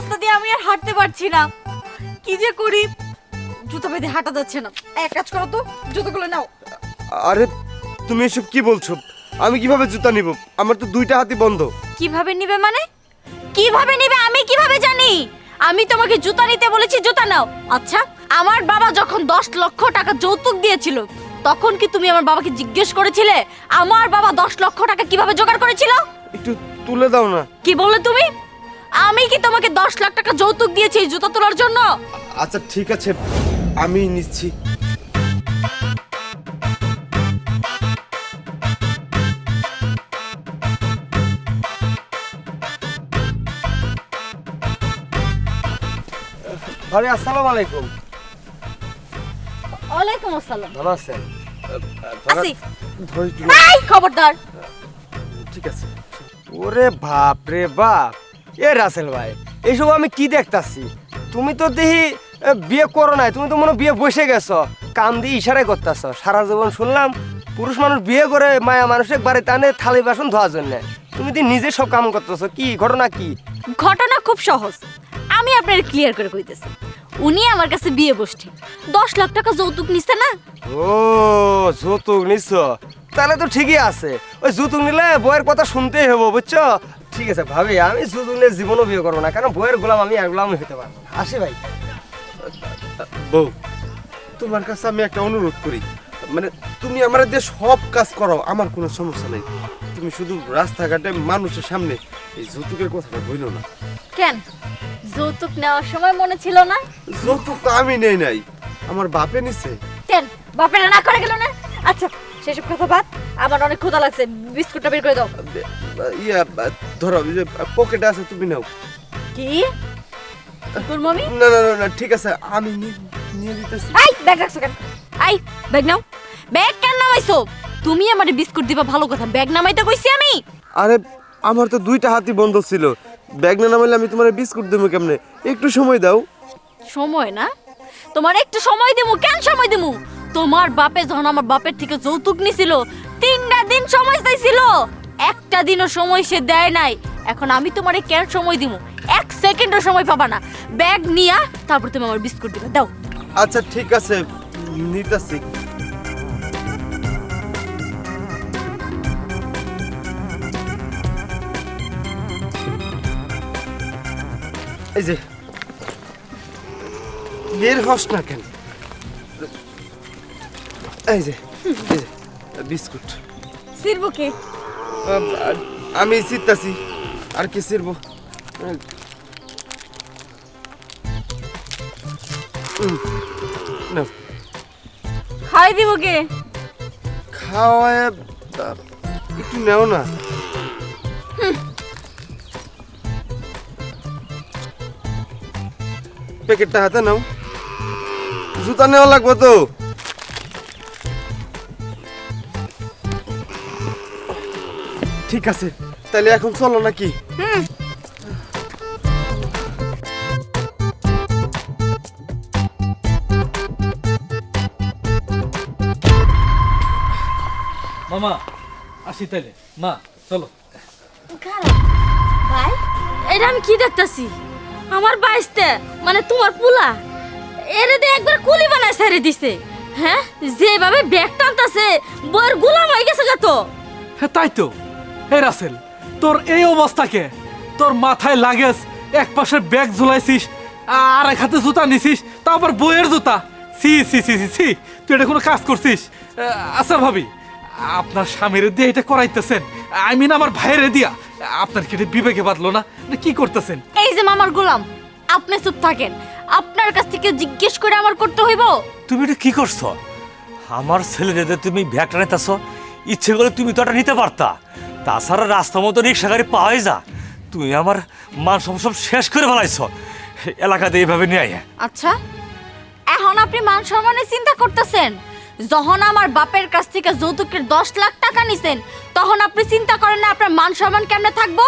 রাস্তা দিয়ে আমি আর হাঁটতে পারছি না। কি যে করি? জুতো বেঁধে হাঁটা যাচ্ছে না। এক কাজ করো তো জুতোগুলো নাও। আরে তুমি এসব কি বলছো? আমি কীভাবে জুতা নিব? আমার তো দুইটা হাতি বন্ধ। কীভাবে নিবে মানে? কীভাবে নিবে আমি কীভাবে জানি? আমি তোমাকে জুতা নিতে বলেছি জুতা নাও। আচ্ছা আমার বাবা যখন দশ লক্ষ টাকা যৌতুক দিয়েছিল তখন কি তুমি আমার বাবাকে জিজ্ঞেস করেছিলে আমার বাবা দশ লক্ষ টাকা কীভাবে জোগাড় করেছিল? একটু তুলে দাও না। কি বললে তুমি? আমি কি তোমাকে দশ লাখ টাকা যৌতুক দিয়েছি এই জুতা তোলার জন্য? আচ্ছা ঠিক আছে। আমি নিচ্ছি। ভাবি আসসালামু আলাইকুম। ওয়ালাইকুম আসসালাম। ভালো আছেন? আসি খবরদার। ঠিক আছে। ওরে বাপ রে বাপ। এ রাসেল ভাই এইসব আমি কি দেখতাছি? তুমি তো দেখি বিয়ে করো নাই তুমি তো মনে বিয়ে বসে গেছো। কান দিয়ে ইশারাই করতেছ। সারা জীবন শুনলাম পুরুষ মানুষ বিয়ে করে মায়া মানুষের বাড়ি টানে থালি বাসন ধোয়ার জন্য। তুমি তো নিজে সব কাম করতেছো? কি ঘটনা কি? ঘটনা খুব সহজ। আমি আপনার ক্লিয়ার করে কইতেছি। উনি আমার কাছে বিয়ে বসছেন দশ লাখ টাকা যৌতুক নিছে না? ও যৌতুক নিচ্ছ তাহলে তো ঠিকই আছে। ওই যৌতুক নিলে বইয়ের কথা শুনতেই হব বুঝছ? ঠিক আছে ভাবি আমি নিয়ে জীবনও বিয়ে করব না কারণ বইয়ের গোলাম আমি আর গোলাম হতে পারব। আসি ভাই। বউ তোমার কাছে আমি একটা অনুরোধ করি। মানে তুমি আমার দিয়ে সব কাজ করো আমার কোনো সমস্যা নেই। তুমি শুধু রাস্তাঘাটে মানুষের সামনে এই যৌতুকের কথাটা বইলো না। কেন? যৌতুক নেওয়ার সময় মনে ছিল না? যৌতুক তো আমি নেই নাই আমার বাপে নিছে। কেন? বাপেরা না করে গেল না? আচ্ছা সেসব কথা বাদ আমার অনেক ক্ষুধা লাগছে বিস্কুটটা বের করে দাও। ইয়া ধরো এই যে পকেটে আছে তুমি নাও। কি? তোর মমি? না না না, ঠিক আছে আমি নিয়ে দিতেছি। আই ব্যাগ রাখছো কেন? I bag now. ব্যাগ কেন নামাইছো? তুমি আমারে বিস্কুট দিবা ভালো কথা। ব্যাগ নামাইতে কইছি আমি। আরে আমার তো দুইটা হাতি বন্ধ ছিল। ব্যাগ না নামাইলে আমি তোমার বিস্কুট দেবো কেমনে? একটু সময় দাও। সময় না? তোমার একটু সময় দিমু কেন সময় দিমু? তোমার বাপে যখন আমার বাপের থেকে যৌতুক নিছিল তিনটা দিন সময় চাইছিল। একটা দিনও সময় সে দেয় নাই। এখন আমি তোমারে কেন সময় দিমু? এক সেকেন্ডও সময় পাবা না। ব্যাগ নিয়া তারপর তুমি আমার বিস্কুট দিবে। দাও। আচ্ছা ঠিক আছে। নিতেছি। এই যে বের হস না কেন? এই যে এই যে বিস্কুট। সিরবো কে? আম, চিত্তাছি আর কি না খাই দিব কে? খাওয়ায় একটু নেও না। প্যাকেটটা হাতে নাও। জুতা নেওয়া লাগবে তো। ঠিক আছে তাহলে এখন চলো নাকি? মামা আসি তাইলে। মা চলো। ভাই এটা আমি কি দেখতাছি? আমার বাইসতে মানে তোমার পুলা এরে দিয়ে একবার কুলি বানায় ছেড়ে দিছে। হ্যাঁ? যেভাবে ব্যাগ টানতাছে বইয়ের গোলাম হয়ে গেছে গা তো। হ্যাঁ তাই তো। হে রাসেল তোর এই অবস্থাকে তোর মাথায় লাগেজ এক পাশে ব্যাগ ঝুলাইছিস আর এক হাতে জুতা নিছিস তারপর বইয়ের জুতা। সি সি সি সি সি তুই এটা কোনো কাজ করছিস? আচ্ছা ভাবি আপনার স্বামীর দিয়ে এটা করাইতেছেন আই মিন আমার ভাইয়ের দিয়া। আপনার কি এটা বিবেকে বাদলো না? কি করতেছেন? এই যে মামার গোলাম আপনি চুপ থাকেন। আপনার কাছ থেকে জিজ্ঞেস করে আমার করতে হইব। তুমি এটা কি করছ? আমার ছেলেদের তুমি ব্যাগ টানাইতেছ ইচ্ছে করে তুমি তো এটা নিতে পারতা। তাছাড়া রাস্তা মতো রিক্সা গাড়ি পাওয়াই যা। তুই আমার মান সব শেষ করে ফেলাইছ। এলাকাতে এইভাবে নিয়ে আচ্ছা এখন আপনি মান সম্মানের চিন্তা করতেছেন? যখন আমার বাপের কাছ থেকে যৌতুকের দশ লাখ টাকা নিছেন, তখন আপনি চিন্তা করেন না আপনার মান সম্মান কেমনে থাকব?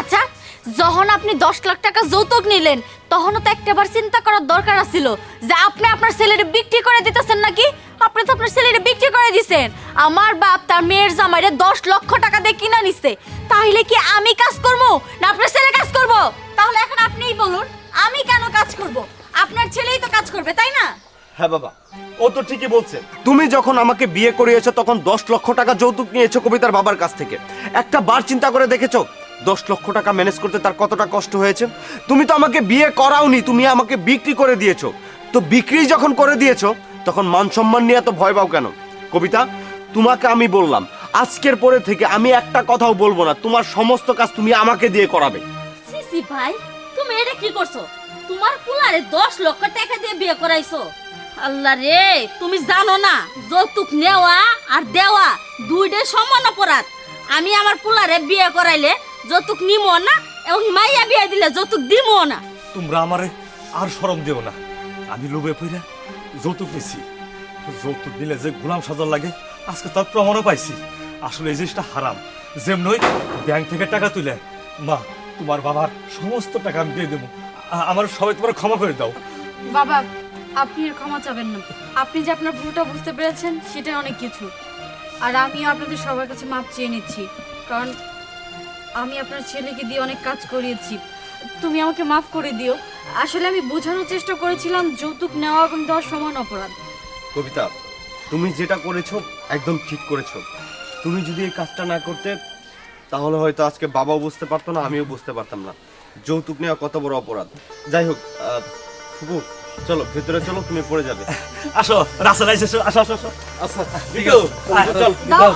আচ্ছা যখন আপনি দশ লাখ টাকা যৌতুক নিলেন, তখনও তো একটাবার চিন্তা করার দরকার ছিল যে আপনি আপনার ছেলেটি বিক্রি করে দিতেছেন নাকি? আপনি তো আপনার ছেলেটি বিক্রি করে দিছেন। আমার বাপ তার মেয়ের জামাইরে দশ লক্ষ টাকা দিয়ে কিনা নিছে। তাহলে কি আমি কাজ করব না আপনার ছেলে কাজ করব? তাহলে এখন আপনিই বলুন, আমি কেন কাজ করব? আপনার ছেলেই তো কাজ করবে, তাই না? হ্যাঁ বাবা, ও তো ঠিকই বলছে। তুমি যখন আমাকে বিয়ে করিয়েছো, তখন দশ লক্ষ টাকা যৌতুক নিয়েছো কবিতার বাবার কাছ থেকে। একটা বার চিন্তা করে দেখেছ? দশ লক্ষ টাকা ম্যানেজ করতে তার কতটা কষ্ট হয়েছে? তুমি তো আমাকে বিয়ে করাওনি, তুমি আমাকে বিক্রি করে দিয়েছ। তো বিক্রি যখন করে দিয়েছ, তখন মান সম্মান নিয়ে তো ভয় পাও কেন? কবিতা, তোমাকে আমি বললাম, আজকের পরে থেকে আমি একটা কথাও বলব না, তোমার সমস্ত কাজ তুমি আমাকে দিয়ে করাবে। সিসি ভাই, তুমি এটা কি করছ? তোমার কুলারে দশ লক্ষ টাকা দিয়ে বিয়ে করাইছো। আল্লাহ রে, তুমি জানো না, যৌতুক নেওয়া আর দেওয়া দুইটাই সমান অপরাধ। আমি আমার পুলারে বিয়ে করাইলে যৌতুক নিমো না এবং মাইয়া বিয়ে দিলে যৌতুক দিমো না। তোমরা আমারে আর শরম দিও না। আমি লোভে পইরা যৌতুক নিছি। যৌতুক দিলে যে গোলাম সাজার লাগে আজকে তার প্রমাণও পাইছি। আসলে এই জিনিসটা হারাম। যেমনই ব্যাংক থেকে টাকা তুলে মা তোমার বাবার সমস্ত টাকা আমি দিয়ে দেবো। আমার সবাই তোমার ক্ষমা করে দাও। বাবা আপনি আর ক্ষমা চাবেন না। আপনি যে আপনার ভুলটা বুঝতে পেরেছেন সেটাই অনেক কিছু। আর আমিও আপনাদের সবার কাছে মাপ চেয়ে নিচ্ছি। কারণ আমি আপনার ছেলেকে দিয়ে অনেক কাজ করিয়েছি। তুমি আমাকে মাফ করে দিও। আসলে আমি বোঝানোর চেষ্টা করেছিলাম যৌতুক নেওয়া এবং দেওয়ার সমান অপরাধ। কবিতা তুমি যেটা করেছ একদম ঠিক করেছ। তুমি যদি এই কাজটা না করতে তাহলে হয়তো আজকে বাবাও বুঝতে পারতো না আমিও বুঝতে পারতাম না। যৌতুক নেওয়া কত বড় অপরাধ। যাই হোক আহ, ফুপু চলো ভেতরে চলো তুমি পড়ে যাবে। আসো রাস্তা লাইছে আসো আসো আসো। আচ্ছা ঠিক আছে চল দাও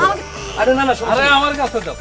আরে না না আরে আমার কাছে দাও।